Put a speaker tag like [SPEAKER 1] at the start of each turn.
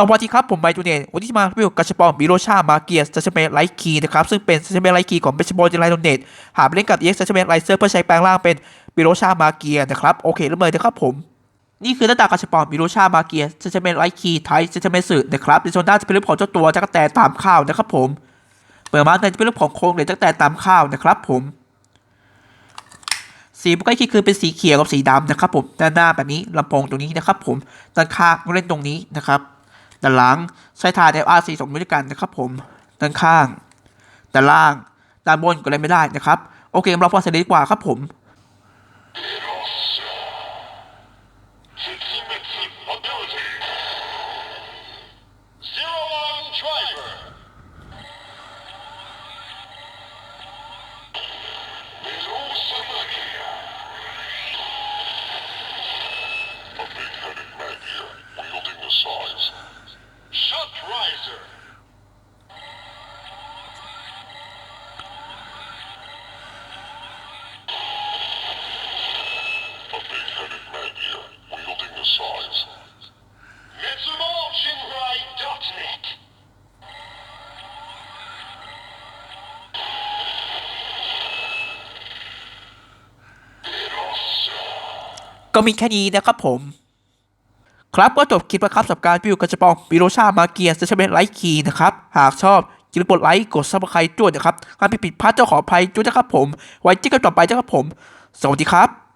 [SPEAKER 1] สวัสดีครับ ผมไบจูเนตวันนี้มารีวิวกระชบองบิโรชามาเกียสจะเป็นไลท์คีนะครับ ซึ่งเป็นจะเป็นไลท์คีของเบชบอลเจไลโดเนตหาไปเล่นกับเอ็กซ์จะเป็นไลเซอร์เพื่อใช้แปลงร่างเป็นบิโรชามาเกียนะครับ โอเคเริ่มเลยนะครับผม นี่คือหน้าตากระชบองบิโรชามาเกียจะจะเป็นไลท์คีไทยจะจะเป็นสื่อนะครับดิโซน่าจะเป็นรูปของเจ้าตัวจักรแตนตามข้าวนะครับผมเปิดมาในจะเป็นรูปของโครงเหล็กจักรแตนตามข้าวนะครับผมสีบุกไก่คีคือเป็นสีเขียวกับสีดำนะครับผมด้านหน้าแบบนี้ลำโพงตรงนี้นะครับผมด้านข้างเล่นตรงนี้นะครับ ด้านหลังใช้ฐาน FRC สองด้วยกันนะครับผมด้านข้างด้านล่างด้านบนก็เลยไม่ได้นะครับ โอเคเราพอเสร็จดีกว่าครับผม ก็มีแค่นี้นะครับผม ครับก็จบคลิปประครับสำหรับการพิวกระจะปองบิโรชามาเกียจะใช้เป็นไลค์คีย์นะครับ หากชอบอย่าลืมกดไลค์กดซับสไครต์ด้วยนะครับการผิดพลาดเจ้าขออภัยด้วยนะครับผม ไว้เจอกันต่อไปนะครับผม สวัสดีครับ